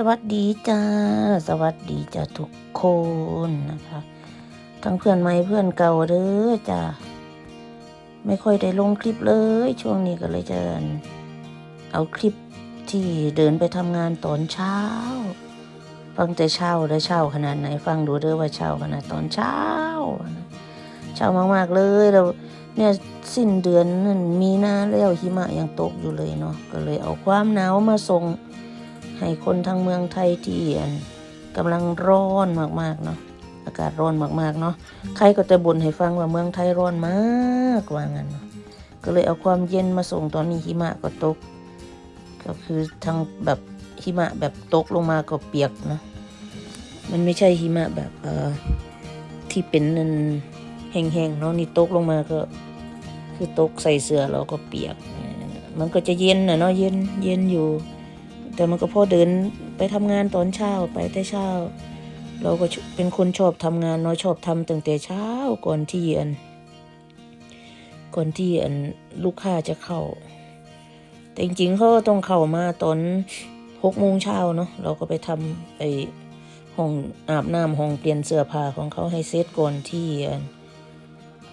สวัสดีจ้า สวัสดีจ้าทุกคนนะคะ ทั้งเพื่อนใหม่เพื่อนเก่าเด้อจ้าไม่ค่อยได้ลงคลิปเลย ช่วงนี้ก็เลยจะเอาคลิปที่เดินไปทำงานตอนเช้า ฟังแต่เช้าได้เช้าขนาดไหน ฟังดูเด้อว่าเช้าขนาดตอนเช้า เช้ามากๆเลยเราเนี่ยสิ้นเดือนนั่นมีนาแล้วหิมะยังตกอยู่เลยเนาะก็เลยเอาความหนาวมาส่ง ให้คนทางเมืองไทยที่อันกำลังร้อนมากๆเนาะอากาศร้อนมากๆเนาะใครก็จะบ่นให้ฟังว่าเมืองไทยร้อนมากว่างั้นเนาะก็เลยเอาความเย็นมาส่งตอนนี้หิมะก็ตก ก็คือทางแบบหิมะแบบตกลงมาก็เปียกนะมันไม่ใช่หิมะแบบเอ่อที่เป็นนันแห้งๆเนาะนี่ตกลงมาก็ คือตกใส่เสื้อเราก็เปียก มันก็จะเย็นนะเนาะเย็นเย็นอยู่ แต่มันก็พอเดินไปทำงานตอนเช้าไปแต่เช้า เราก็เป็นคนชอบทำงานเนาะชอบทำตั้งแต่เช้าก่อนที่อัน ก่อนที่อันลูกค้าจะเข้า แต่จริงๆเขาก็ต้องเข้ามาตอนหกโมงเช้าเนาะเราก็ไปทำไปห้องอาบน้ำห้องเปลี่ยนเสื้อผ้าของเขาให้เสร็จก่อนที่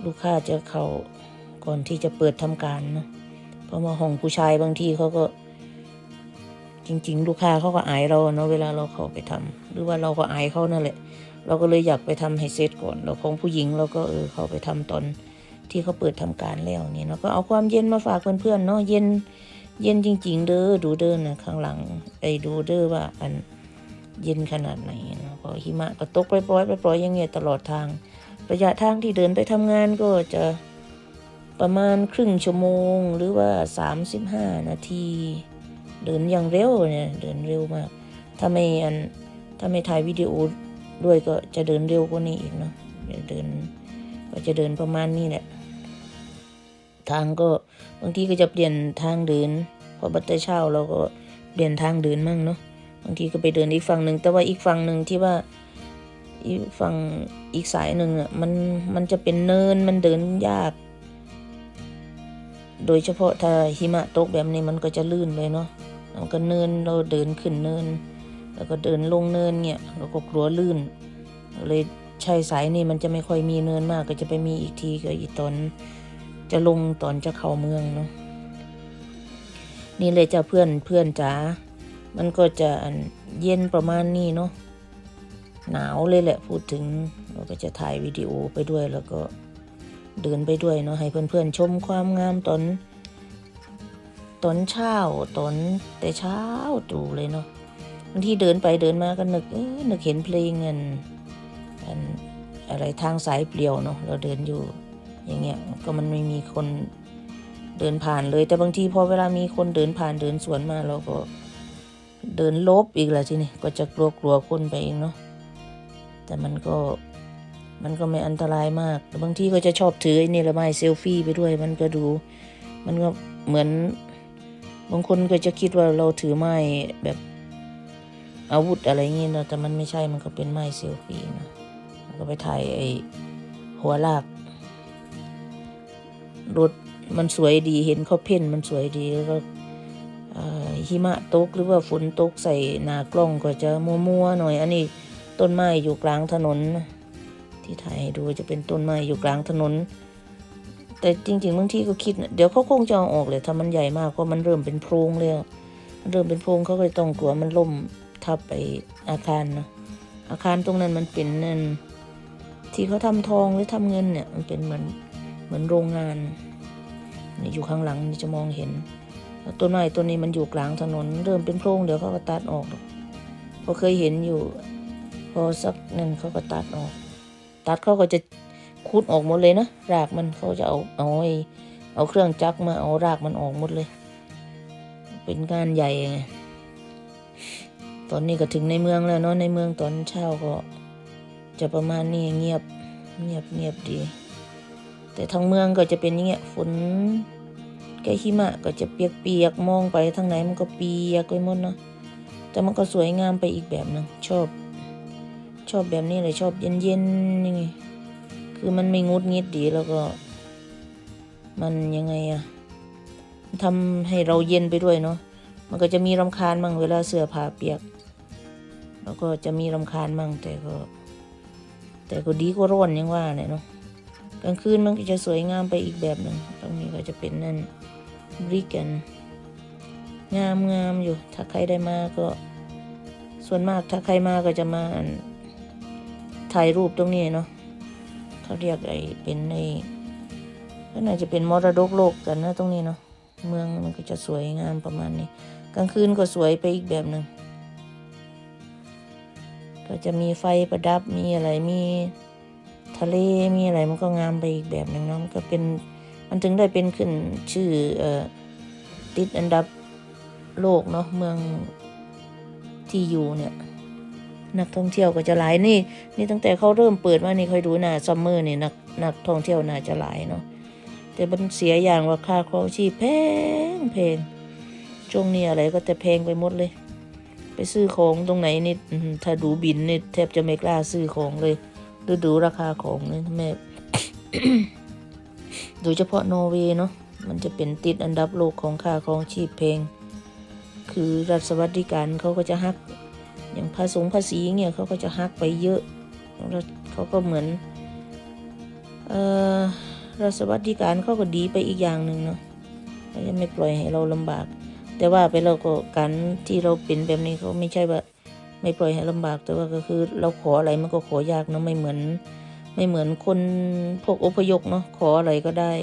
ลูกค้าจะเข้าก่อนที่จะเปิดทำการเนาะเพราะว่าห้องผู้ชายบางทีเขาก็ จริง ๆ ลูกค้าเขาก็อายเราเนาะเวลาเราเข้าไปทำหรือว่าเราก็อายเขานั่นแหละ เราก็เลยอยากไปทำให้เสร็จก่อนแล้วของผู้หญิงเราก็เออเข้าไปทำตอนที่เขาเปิดทำการแล้วนี่เนาะก็เอาความเย็นมาฝากเพื่อนๆเนาะเย็นเย็นจริง ๆ เด้อดูเด้อนะข้างหลังไปดูเด้อว่าอันเย็นขนาดไหนเนาะพอหิมะก็ตกปล่อยๆปล่อยๆอย่างเงี้ยตลอดทาง ระยะทางที่เดินไปทำงานก็จะประมาณครึ่งชั่วโมงหรือว่า 35 นาที เดินอย่างเร็วเนี่ยเดินเร็วมาก ถ้าไม่อันถ้าไม่ถ่ายวิดีโอด้วยก็จะเดินเร็วกว่านี้อีกเนาะเดินก็จะเดินประมาณนี้แหละ ทางก็บางทีก็จะเปลี่ยนทางเดิน พอบัตเตอร์เช้าเราก็เปลี่ยนทางเดินมั่งเนาะบางทีก็ไปเดินอีกฝั่งหนึ่งแต่ว่าอีกฝั่งหนึ่งที่ว่าอีกฝั่งอีกสายหนึ่งอะมันมันจะเป็นเนินมันเดินยาก โดยเฉพาะถ้าหิมะตกแบบนี้มันก็จะลื่นเลยเนาะ มันก็เนินเราเดินขึ้นเนิน แล้วก็เดินลงเนินเนี่ยเราก็กลัวลื่น เลยใช่สายนี่มันจะไม่ค่อยมีเนินมาก ก็จะไปมีอีกทีก็อีตอนจะลงตอนจะเข้าเมืองเนาะนี่เลยจ้าเพื่อนเพื่อนจ๋า มันก็จะเย็นประมาณนี้เนาะ หนาวเลยแหละพูดถึง เราก็จะถ่ายวิดีโอไปด้วยแล้วก็เดินไปด้วยเนาะให้เพื่อนๆชมความงามตอน ตอนเช้าตอนแต่เช้าตรู่เลยเนาะบางทีเดินไปเดินมาก็นึกเออนึกเห็นเพลงอันอันอะไรทางสายเปลี่ยวเนาะเราเดินอยู่อย่างเงี้ยก็มันไม่มีคนเดินผ่านเลย แต่บางทีพอเวลามีคนเดินผ่านเดินสวนมาเราก็เดินลบอีกแหละทีนี้ก็จะกลัวกลัวคนไปเองเนาะแต่มันก็มันก็ไม่อันตรายมากบางทีก็จะชอบถือไอ้นี่ละไม้เซลฟี่ไปด้วย มันก็ดู มันก็เหมือน บางคนก็จะคิดว่าเราถือไม้แบบอาวุธอะไรเงี้ยนะแต่มันไม่ใช่มันก็เป็นไม้เซลฟี่นะก็ไปถ่ายไอ้หัวลากรถมันสวยดีเห็นเขาเพ่นมันสวยดีแล้วก็หิมะตกหรือว่าฝนตกใส่หนากล้องก็จะมัวๆหน่อย อันนี้ต้นไม้อยู่กลางถนน ที่ถ่ายให้ดูจะเป็นต้นไม้อยู่กลางถนน แต่จริงๆบางทีก็คิดนะเดี๋ยวเขาคงจะเอาออกเลยถ้ามันใหญ่มากเพราะมันเริ่มเป็นโพรงแล้วเริ่มเป็นโพรงเขาก็เลยต้องกลัวมันล่มทับไปอาคารนะอาคารตรงนั้นมันเป็นนั่นที่เขาทำทองหรือทำเงินเนี่ย มันเป็นเหมือนเหมือนโรงงานนี่อยู่ข้างหลังนี่จะมองเห็นแล้วต้นไม้ต้นนี้มันอยู่กลางถนน เริ่มเป็นโพรงเดี๋ยวเขาก็ตัดออกพอเคยเห็นอยู่ พอสักนั่นเขาก็ตัดออก ตัดเขาก็จะ คูดออกหมดเลยนะรากมันเขาจะเอาเอาไอเอาเครื่องจักรมาเอารากมันออกหมดเลย เป็นงานใหญ่ไงตอนนี้ก็ถึงในเมืองแล้วเนาะในเมืองตอนเช้าก็ จะประมาณนี้เงียบเงียบเงียบดี แต่ทางเมืองก็จะเป็นอย่างเงี้ยฝนแก้หิมะก็จะเปียกๆมองไปทางไหนมันก็เปียกไปหมดเนาะแต่มันก็สวยงามไปอีกแบบหนึงชอบ ชอบแบบนี้เลยชอบเย็นๆยังไง คือมันไม่งุดงิดดีแล้วก็ มันยังไงอะทำให้เราเย็นไปด้วยเนาะมันก็จะมีรำคาญบ้างเวลาเสื้อผ้าเปียก แล้วก็จะมีรำคาญมั่งแต่ก็ แต่ก็ดีกว่าร้อนยังว่าเนี่ยเนาะกลางคืนมันก็จะสวยงามไปอีกแบบหนึ่งตรงนี้ก็จะเป็นนั่นบริกัน งามงามอยู่ ถ้าใครได้มาก็ ส่วนมากถ้าใครมาก็จะมาถ่ายรูปตรงนี้เนาะ เขาเรียกไอ้เป็นในก็น่าจะเป็นมรดกโลกกันนะตรงนี้เนาะเมืองมันก็จะสวยงามประมาณนี้ กลางคืนก็สวยไปอีกแบบหนึ่งก็จะมีไฟประดับมีอะไรมีทะเลมีอะไรมันก็งามไปอีกแบบหนึ่งเนาะมันก็เป็นมันถึงได้เป็นขึ้นชื่อเอ่อติดอันดับโลกเนาะเมืองที่อยู่เนี่ย นักท่องเที่ยวก็จะหลายนี่ นี่ตั้งแต่เขาเริ่มเปิดมานี่ค่อยดูนะซัมเมอร์นี่นักนักท่องเที่ยวน่าจะหลายเนาะแต่มันเสียอย่างว่าค่าครองชีพแพงแพงช่วงนี้อะไรก็แต่แพงไปหมดเลย ไปซื้อของตรงไหนนี่ถ้าดูบินนี่แทบจะไม่กล้าซื้อของเลยดูดูราคาของนี่แม่โดยเฉพาะนอร์เวย์เนาะมันจะเป็นติดอันดับโลกของค่าครองชีพแพงคือรัฐสวัสดิการเขาก็จะหัก อย่างภาษีภาษีเงี้ยเขาก็จะหักไปเยอะแล้วเขาก็เหมือนเออรัฐสวัสดิการเขาก็ดีไปอีกอย่างหนึ่งเนาะเขาจะไม่ปล่อยให้เราลำบาก แต่ว่าไปเราก็การที่เราเป็นแบบนี้เขาไม่ใช่ว่าไม่ปล่อยให้ลำบาก แต่ว่าก็คือเราขออะไรมันก็ขอยากเนาะไม่เหมือน ไม่เหมือนคนพวกอพยพเนาะขออะไรก็ได้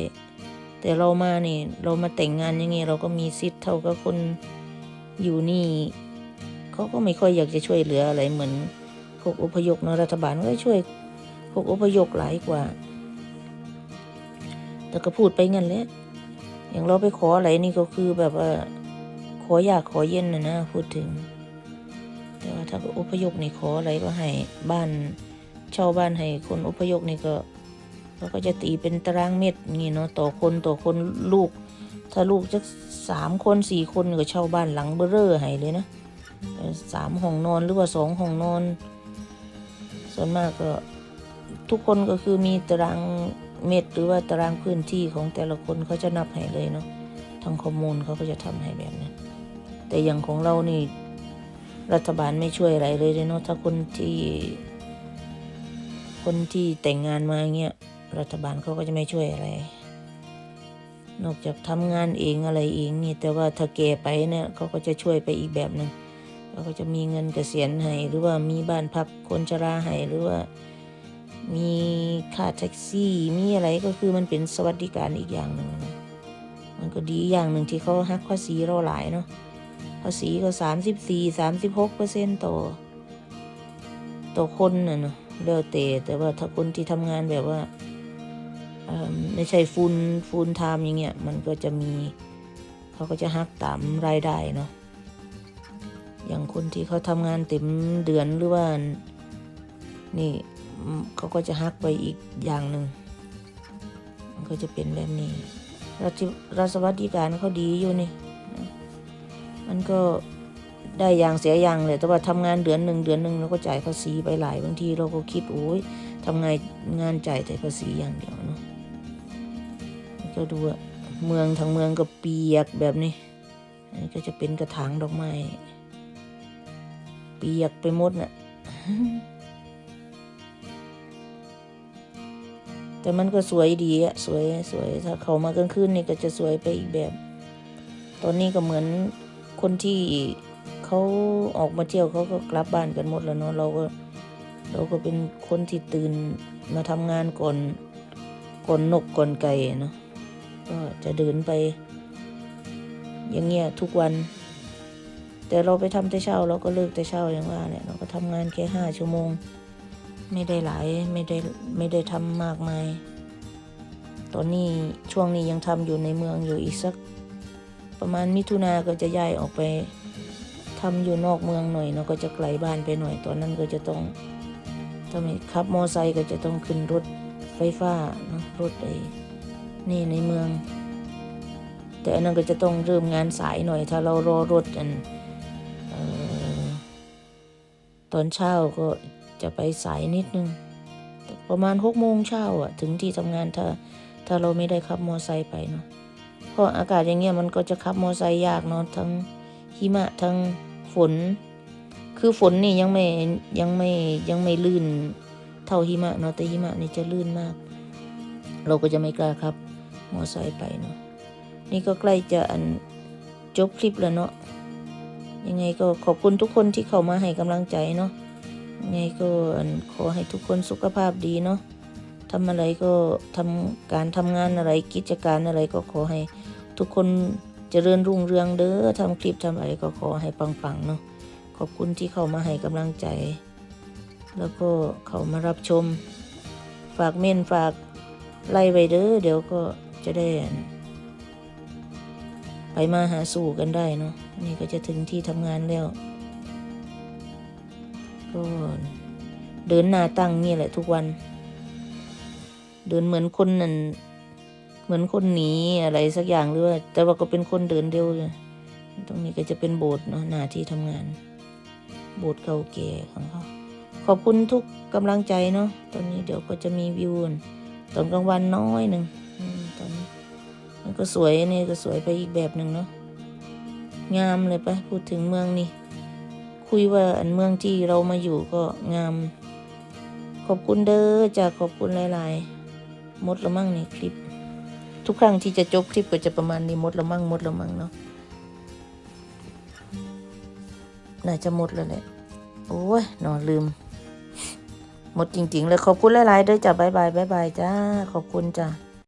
แต่เรามานี่เรามาแต่งงานอย่างเงี้ยเราก็มีสิทธิ์เท่ากับคนอยู่นี่ เขาก็ไม่ค่อยอยากจะช่วยเหลืออะไรเหมือนพวกอพยพเนอะรัฐบาลก็ช่วยพวกอพยพหลายกว่า แต่ก็พูดไปงั้นแหละอย่างเราไปขออะไรนี่ก็คือแบบว่าขออยากขอเย็นนะนะพูดถึง แต่ว่าถ้าอพยพนี่ขออะไรก็ให้บ้านเช่าบ้านให้คนอพยพนี่ก็เขาก็จะตีเป็นตารางเมตรงี้เนาะต่อคนต่อคนลูก ถ้าลูกจะสามคนสี่คนก็เช่าบ้านหลังเบ้อเร่อให้เลยนะ เอ่อสามห้องนอนหรือว่าสองห้องนอน ส่วนมากก็ทุกคนก็คือมีตารางเมตรหรือว่าตารางพื้นที่ของแต่ละคนเขาจะนับให้เลยเนาะทางข้อมูลเขาก็จะทำให้แบบนั้น แต่อย่างของเรานี่รัฐบาลไม่ช่วยอะไรเลยเนาะถ้าคนที่ คนที่แต่งงานมาเงี้ยรัฐบาลเขาก็จะไม่ช่วยอะไร นอกจากทำงานเองอะไรเองนี่แต่ว่าถ้าแก่ไปเนี่ยเขาก็จะช่วยไปอีกแบบหนึ่ง เราก็จะมีเงินเกษียณให้หรือว่ามีบ้านพักคนชราให้หรือว่า มีค่าแท็กซี่ มีอะไรก็คือมันเป็นสวัสดิการอีกอย่างหนึ่งนะมันก็ดีอย่างหนึ่งที่เขาหักภาษีเราหลายเนาะภาษีก็สามสิบสี่สามสิบหกเปอร์เซ็นต์ต่อต่อคนน่ะเนาะแล้วแต่แต่ว่าถ้าคนที่ทำงานแบบว่าไม่ใช่ฟูลฟูลไทม์อย่างเงี้ยมันก็จะมี เขาก็จะหักตามรายได้เนาะ อย่างคนที่เขาทำงานเต็มเดือนหรือว่า นี่เขาก็จะหักไปอีกอย่างหนึ่งมันก็จะเป็นแบบนี้รัฐรัฐสวัสดิการเขาดีอยู่นี่ มันก็ได้อย่างเสียอย่างเลยแต่ว่าทำงานเดือนหนึ่งเดือนหนึ่งเราก็จ่ายภาษีไปหลายบางทีเราก็คิดโอ้ยทำไงงานจ่ายแต่ภาษีอย่างเดียวเนาะก็ดูว่าเมืองทั้งเมืองก็เปียกแบบนี้อันนี้ก็จะเป็นกระถางดอกไม้ ปียกไปหมดน่ะแต่มันก็สวยดีอะสวยสวยถ้าเขามากลางคืนนี่ก็จะสวยไปอีกแบบ ตอนนี้ก็เหมือนคนที่เขาออกมาเที่ยวเขาก็กลับบ้านกันหมดแล้วเนาะเราก็เราก็เป็นคนที่ตื่นมาทำงานก่อนก่อนนกก่อนไก่เนาะก็จะเดินไป อย่างเงี้ยทุกวัน แต่เราไปทำแต่เช้าเราก็เลิกแต่เช้าอย่างว่าแหละเราก็ทำงานแค่ห้าชั่วโมง ไม่ได้หลายไม่ได้ไม่ได้ทำมากมาย ตอนนี้ช่วงนี้ยังทำอยู่ในเมืองอยู่อีกสัก ประมาณมิถุนาก็จะย้ายออกไปทำอยู่นอกเมืองหน่อยเนาก็จะไกลบ้านไปหน่อยตอนนั้นก็จะต้องถ้าไม่ขับมอไซค์ก็จะต้องขึ้นรถไฟฟ้านะรถไอ้นี่ในเมือง แต่อันนั้นก็จะต้องเริ่มงานสายหน่อย ถ้าเรารอรถอัน ตอนเช้าก็จะไปสายนิดนึง ประมาณหกโมงเช้าอะถึงที่ทำงานถ้าถ้าเราไม่ได้ขับมอไซค์ไปเนาะเพราะอากาศอย่างเงี้ยมันก็จะขับมอไซค์ยากเนาะทั้งหิมะทั้งฝน คือฝนนี่ยังไม่ยังไม่ยังไม่ลื่นเท่าหิมะเนาะแต่หิมะนี่จะลื่นมาก เราก็จะไม่กล้าครับมอไซค์ไปเนาะนี่ก็ใกล้จะอันจบคลิปแล้วเนาะ ยังไงก็ขอบคุณทุกคนที่เข้ามาให้กำลังใจเนาะยังไงก็ขอให้ทุกคนสุขภาพดีเนาะทำอะไรก็ทำการทำงานอะไรกิจการอะไรก็ขอให้ทุกคนเจริญรุ่งเรืองเด้อทำคลิปทำอะไรก็ขอให้ปังๆเนาะขอบคุณที่เข้ามาให้กำลังใจ แล้วก็เข้ามารับชม ฝากเม่นฝากไล่ไปเด้อเดี๋ยวก็จะได้ ไปมาหาสู่กันได้เนาะนี่ก็จะถึงที่ทำงานแล้วก็เดินหน้าตั้งนี่แหละทุกวัน เดินเหมือนคนนั่นเหมือนคนหนีอะไรสักอย่างหรือว่าแต่ว่าก็เป็นคนเดินเดียวเลยตรงนี้ก็จะเป็นโบสถ์เนาะหน้าที่ทำงาน โบสถ์เก่าแก่ของเขาขอบคุณทุกกำลังใจเนาะตอนนี้เดี๋ยวก็จะมีวิวตอนกลางวันน้อยหนึ่ง ก็สวยนี่ก็สวยไปอีกแบบหนึ่งเนาะงามเลยปะพูดถึงเมืองนี่ คุยว่าอันเมืองที่เรามาอยู่ก็งาม ขอบคุณเด้อจากขอบคุณหลายๆมดละมั่งในคลิป ทุกครั้งที่จะจบคลิปก็จะประมาณนี้หมดละมั่งหมดละมั่งเนาะน่าจะหมดแล้วแหละโอ้ยนอนลืม หมดจริงๆเลยขอบคุณหลายๆเด้วยจ้ะบายบายบายบายจ้าขอบคุณจ้ะ